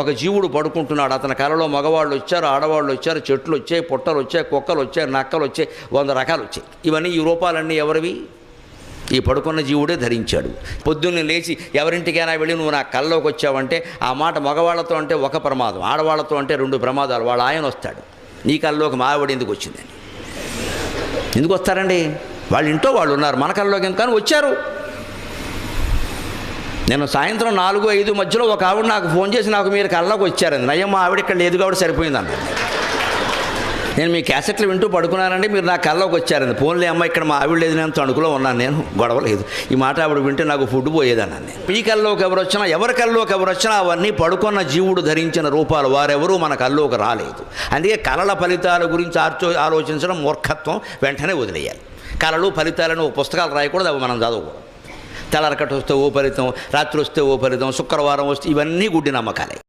ఒక జీవుడు పడుకుంటున్నాడు. అతని కలలో మగవాళ్ళు వచ్చారు ఆడవాళ్ళు వచ్చారు చెట్లు వచ్చాయి పుట్టలు వచ్చాయి కుక్కలు వచ్చాయి నక్కలు వచ్చాయి వంద రకాలు వచ్చాయి. ఇవన్నీ ఈ రూపాలన్నీ ఎవరివి? ఈ పడుకున్న జీవుడే ధరించాడు. పొద్దున్నే లేచి ఎవరింటికైనా వెళ్ళి నువ్వు నా కల్లోకి వచ్చావంటే ఆ మాట మగవాళ్ళతో అంటే ఒక ప్రమాదం ఆడవాళ్ళతో అంటే రెండు ప్రమాదాలు. వాళ్ళ ఆయన వస్తాడు. నీ కల్లోకి మావిడి ఎందుకు వచ్చిందని. ఎందుకు వస్తారండి? వాళ్ళ ఇంట్లో వాళ్ళు ఉన్నారు. మన కల్లోకి ఎందుకు కానీ వచ్చారు. నేను సాయంత్రం నాలుగు ఐదు మధ్యలో ఒక ఆవిడ నాకు ఫోన్ చేసి నాకు మీరు కళ్ళకు వచ్చారండి. నయ్యమ్మ ఆవిడ ఇక్కడ లేదు కాబట్టి సరిపోయిందండి. నేను మీ క్యాసెట్లు వింటూ పడుకున్నానండి మీరు నా కళ్ళకు వచ్చారండి. ఫోన్లే అమ్మ ఇక్కడ మా ఆవిడ లేదు నేను తణుకులో ఉన్నాను నేను గొడవ లేదు ఈ మాట ఆవిడ వింటే నాకు ఫుడ్ పోయేదన్నాను మీ కల్లోకి ఎవరు వచ్చినా ఎవరి కల్లోకి ఎవరు వచ్చినా అవన్నీ పడుకున్న జీవుడు ధరించిన రూపాలు వారెవరూ మన కల్లోకి రాలేదు. అందుకే కళల ఫలితాల గురించి ఆర్చో ఆలోచించడం మూర్ఖత్వం వెంటనే వదిలేయాలి. కళలు ఫలితాలను ఓ పుస్తకాలు రాయకూడదు అవి మనం చదవకూడదు. తెల్లరకట్టు వస్తే ఓ ఫలితం రాత్రి వస్తే ఓ ఫలితం శుక్రవారం వస్తే ఇవన్నీ గుడ్డి నమ్మకాలే.